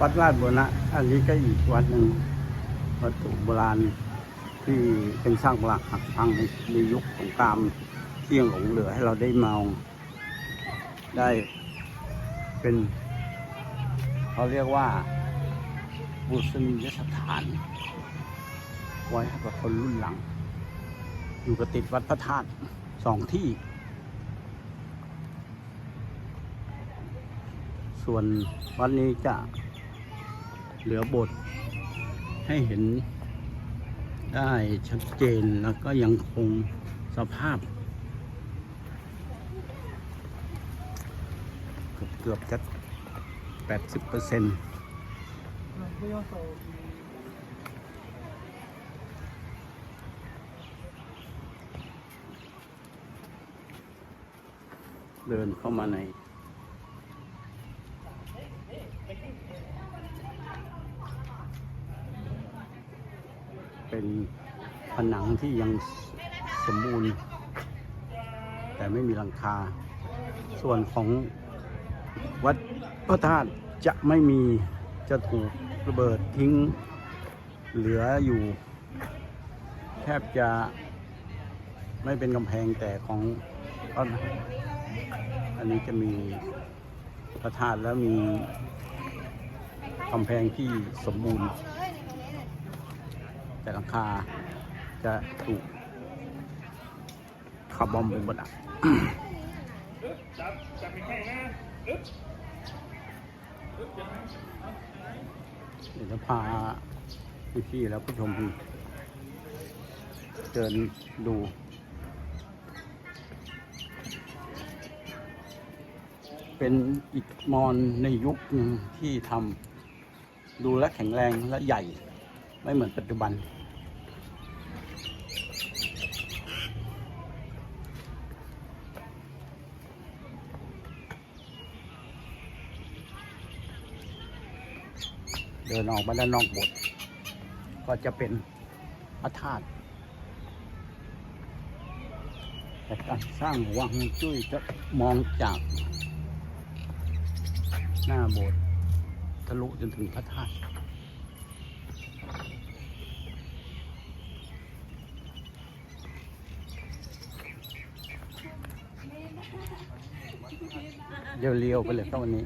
วัดราชบุรณะ อันนี้ก็อีกวัดหนึ่งวัตถุโบราณที่เป็นสร้างปรักหักพังในยุคสงครามเที่ยงหลงเหลือให้เราได้มองได้เป็นเขาเรียกว่าบุษณียสถาน ไว้ให้กับคนรุ่นหลัง อยู่กับติดวัดพระธาตุสองที่ ส่วนวัดนี้จะ เหลือบท ให้เห็นได้ชัดเจนแล้วก็ยังคงสภาพ เกือบเกือบจะแปดสิบเปอร์เซ็นต์เดินเข้ามาในผนัง ที่ยังสมบูรณ์ แต่ไม่มีหลังคา ส่วนของวัดพระธาตุจะไม่มีจะถูกระเบิดทิ้งเหลืออยู่ แทบจะไม่เป็นกำแพงแต่ของอันนี้จะมีพระธาตุแล้วมีกำแพงที่สมบูรณ์ แต่หลังคา จะถูกคาร์บอมเป็นบดอะเดี๋ยวจะพาพี่ๆแล้วผู้ชมเดินดูเป็นอิฐมอนในยุคที่ทำดูและแข็งแรงและใหญ่ ไม่เหมือนปัจจุบัน เดินออกมาด้านนอกโบสถ์ก็จะเป็นพระธาตุแต่การสร้างวังจุ้ยจะมองจากหน้าโบสถ์ทะลุจนถึงพระธาตุเดี๋ยวเลี้ยวไปเลยครับวันนี้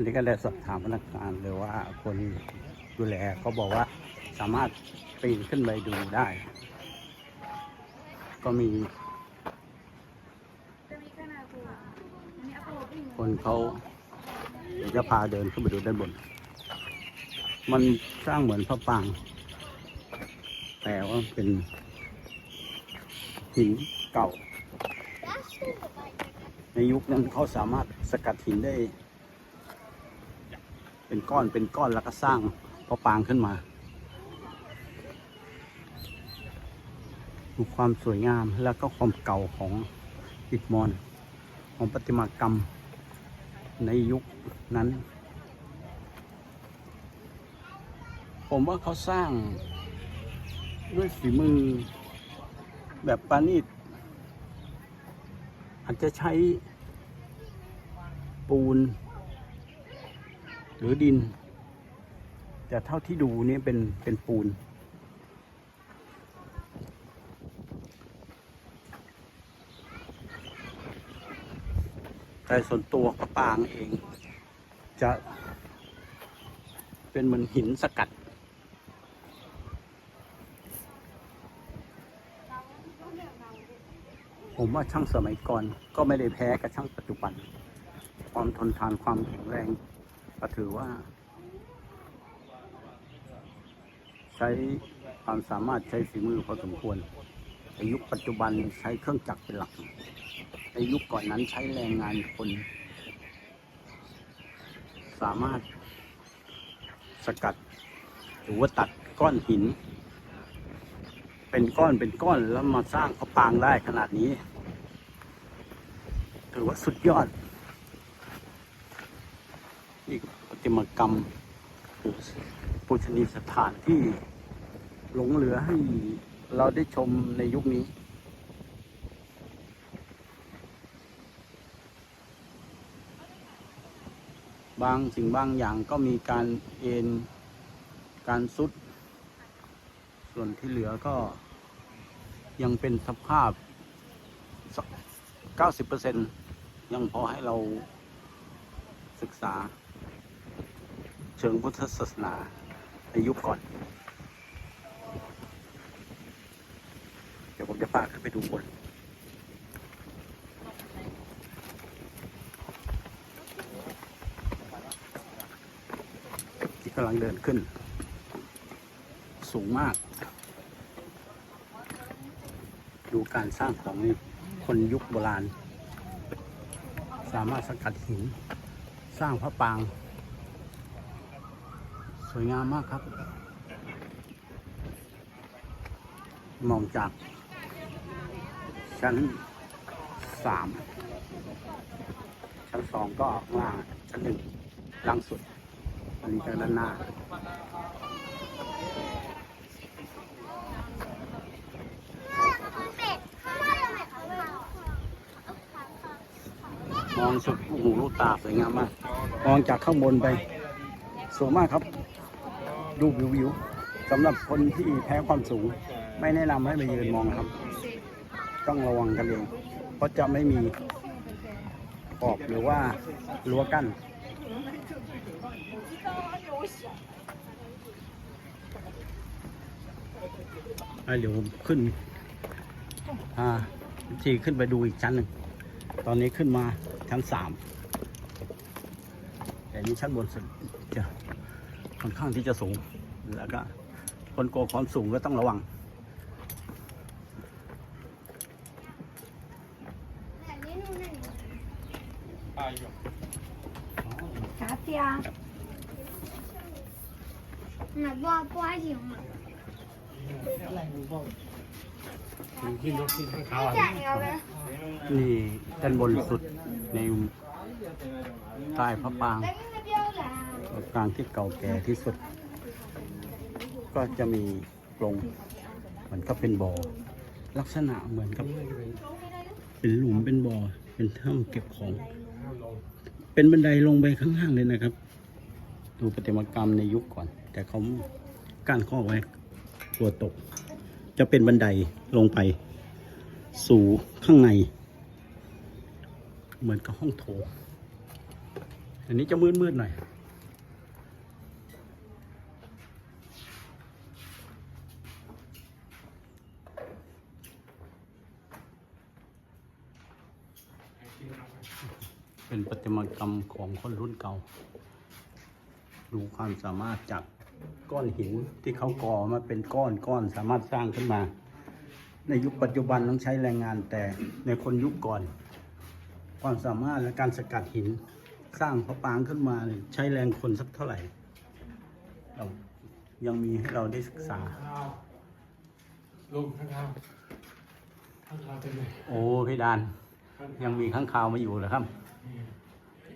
นนี้ก็ได้สอบถามพนักงานเลยว่าคนดูแลเขาบอกว่าสามารถปีนขึ้นไปดูได้ ก็มี คนเขาจะพาเดินขึ้นไปดูด้านบน มันสร้างเหมือนพระปราง แต่ว่าเป็นหินเก่า ในยุคนั้นเขาสามารถสกัดหินได้ เป็นก้อนเป็นก้อนแล้วก็สร้างพระปางขึ้นมาดูความสวยงามแล้วก็ความเก่าของอิฐมอนของประติมากรรมในยุคนั้น ผมว่าเขาสร้างด้วยฝีมือแบบปานีตอาจจะใช้ปูน หรือดิน แต่เท่าที่ดูนี่เป็นเป็นปูน แต่ส่วนตัวพระปางเอง จะเป็นเหมือนหินสกัดผมว่าช่างสมัยก่อนก็ไม่ได้แพ้กับช่างปัจจุบัน ความทนทานความแข็งแรง ก็ถือว่า ใช้ความสามารถใช้ฝีมือพอสมควรในยุคปัจจุบันใช้เครื่องจักรเป็นหลัก ในยุคก่อนนั้นใช้แรงงานคน สามารถสกัดหรือว่าตัดก้อนหิน เป็นก้อนเป็นก้อนแล้วมาสร้างพระปางได้ขนาดนี้ ถือว่าสุดยอด อีกประติมากรรมหรือปูชนียสถานที่หลงเหลือให้เราได้ชมในยุคนี้ บางสิ่งบางอย่างก็มีการเอ็นการซุด ส่วนที่เหลือก็ยังเป็นสภาพสัก90%ยังพอให้เราศึกษา เชิงพุทธศาสนาในยุคก่อน เดี๋ยวผมจะพาขึ้นไปดูบนที่กำลังเดินขึ้น สูงมาก ดูการสร้างของคนยุคโบราณ สามารถสกัดหิน สร้างพระปราง สวยงามมากครับ มองจาก ชั้นสามชั้นสองก็ว่าชั้นหนึ่งล่างสุด อันนี้ก็ด้านหน้ามองสุดหูลูกตาสวยงามมาก มองจากข้างบนไป สวยมากครับ ดูวิววิวสำหรับคนที่แพ้ความสูง ไม่แนะนำให้ไปยืนมองครับ ต้องระวังกันเองเพราะจะไม่มีขอบหรือว่ารั้วกั้นเดี๋ยวผมขึ้นอ่าทีขึ้นไปดูอีกชั้นหนึ่ง ตอนนี้ขึ้นมาชั้นสามแต่นี้ชั้นบนสุดจ้ะ ค่อนข้างที่จะสูง แล้วก็คนกลัวความสูงก็ต้องระวัง 啥呀？那不不还行吗？再加要呗。 นี่ด้านบนสุดในใต้พระปราง 咱给他表了。 พระปรางที่เก่าแก่ที่สุด ก็จะมีโปรงเหมันก็เป็นบ่อลักษณะเหมือนกับ เป็นหลุมเป็นบ่อเป็นถ้ำเก็บของ เป็นบันไดลงไปข้างล่างเลยนะครับ ดูประติมากรรมในยุคก่อน แต่เขากั้นข้อไว้กลัวตก จะเป็นบันไดลงไป สู่ข้างใน เหมือนกับห้องโถงอันนี้จะมืดๆหน่อย เป็นประติมากรรมของคนรุ่นเก่า ดูความสามารถจากก้อนหินที่เขาก่อมาเป็นก้อนก้อนสามารถสร้างขึ้นมา ในยุคปัจจุบันต้องใช้แรงงานแต่ในคนยุคก่อน ความสามารถและการสกัดหินสร้างพระปรางขึ้นมาเนี่ยใช้แรงคนสักเท่าไหร่ เรายังมีให้เราได้ศึกษาลงข้างล่างข้างล่างเป็นเลยโอ้พี่ดาน ยังมีข้างคาวมาอยู่เหรอครับ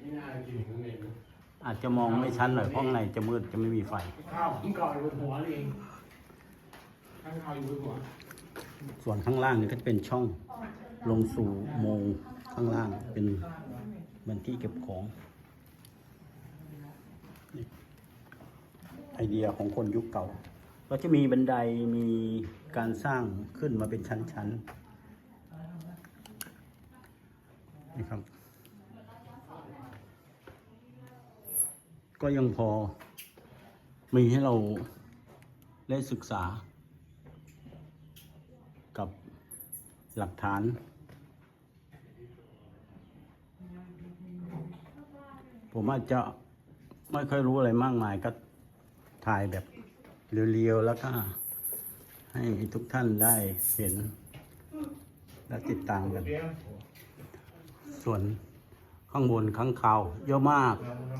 นี่น่าจะอยู่ข้างในนะอาจจะมองไม่ชัดหน่อยเพราะข้างในจะมืดจะไม่มีไฟ ข้าวผมก่อนบนหัวเองข้างข้าวอยู่บนหัวส่วนข้างล่างนี่ก็จะเป็นช่องลงสู่อุโมงค์ข้างล่างเป็นเหมือนที่เก็บของนี่ไอเดียของคนยุคเก่าก็จะมีบันไดมีการสร้างขึ้นมาเป็นชั้นๆนี่ครับ ก็ยังพอมีให้เราได้ศึกษา กับหลักฐาน ผมอาจจะไม่ค่อยรู้อะไรมากมายก็ถ่ายแบบเรียวๆ แล้วก็ให้ทุกท่านได้เห็น และติดตามกันส่วน ข้างบนข้างข่าวเยอะมาก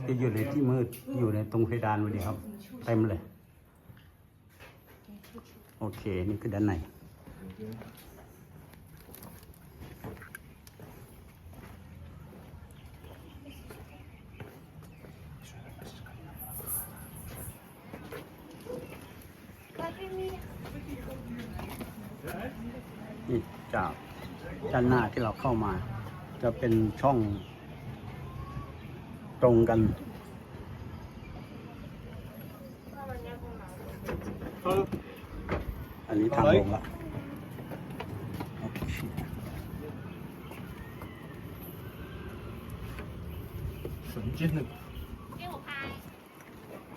ที่อยู่ในที่มืดอยู่ในตรงเพดานวันนี้ครับ เต็มเลย โอเค นี่คือด้านในนี่จากด้านหน้าที่เราเข้ามา จะเป็นช่อง ตรงกันอันนี้ทางลงละสดจริงนะเก้าปลาเ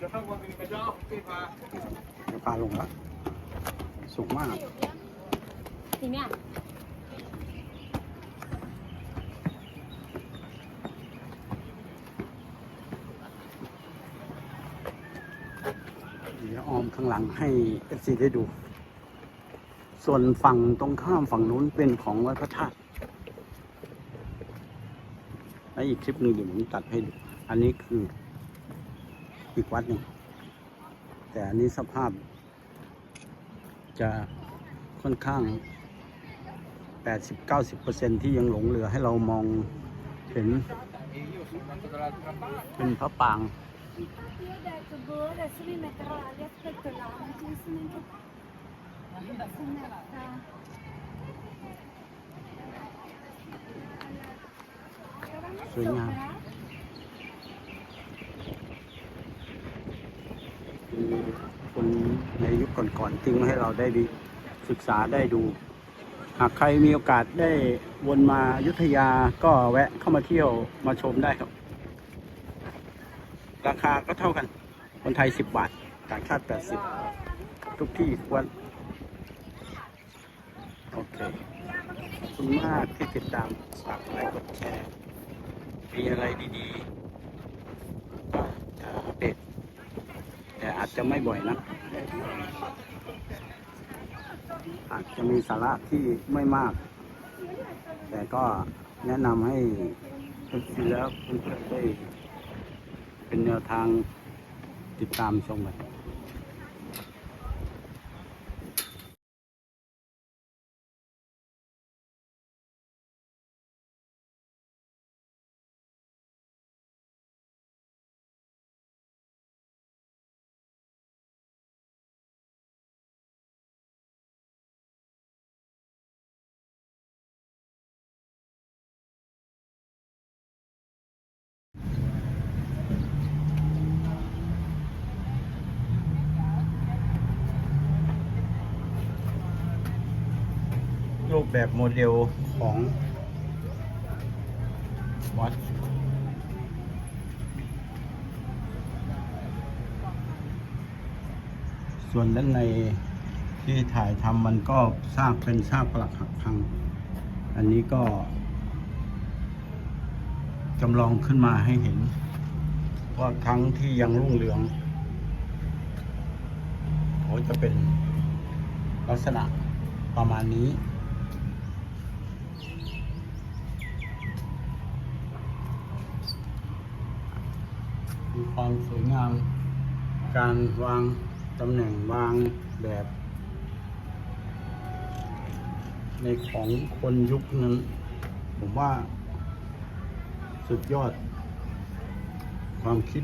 ก้าปลาลงละสุงมากทีเนี้ย ข้างหลังให้เอฟซีได้ดู ส่วนฝั่งตรงข้ามฝั่งนู้นเป็นของวัดพระธาตุและอีกคลิปหนึ่งเดี๋ยวผมตัดให้ดู อันนี้คืออีกวัดหนึ่งแต่อันนี้สภาพ จะค่อนข้าง 80-90%ที่ยังหลงเหลือให้เรามองเห็นเป็นพระปราง Io ho detto, boh, adesso mi metterò là, li aspetto là, non ci sono neanche... Si metta... สวยงามคนในยุคก่อนๆทิ้งไว้ให้เราได้ดีศึกษาได้ดู หากใครมีโอกาสได้วนมายุทธยาก็แวะเข้ามาเที่ยวมาชมได้ครับ ราคาก็เท่ากัน คนไทย 10 บาท ต่างชาติ 80 ทุกที่ทุกวันโอเคขอบคุณมากที่ติดตามฝากไลค์กดแชร์ มีอะไรดีๆก็จะอัปเดตแต่อาจจะไม่บ่อยนะอาจจะมีสาระที่ไม่มาก แต่ก็แนะนำให้ทุกทีแล้วเพื่อนๆได้ เป็นแนวทางติดตามชมกัน รูปแบบโมเดลของวัดส่วนด้านในที่ถ่ายทำมันก็สร้างเป็นสร้างปลักหักพัง อันนี้ก็จำลองขึ้นมาให้เห็น ว่าครั้งที่ยังรุ่งเรืองเขาจะเป็นลักษณะประมาณนี้ มีความสวยงาม การวางตำแหน่งวางแบบ ในของคนยุคนั้น ผมว่า สุดยอด ความคิด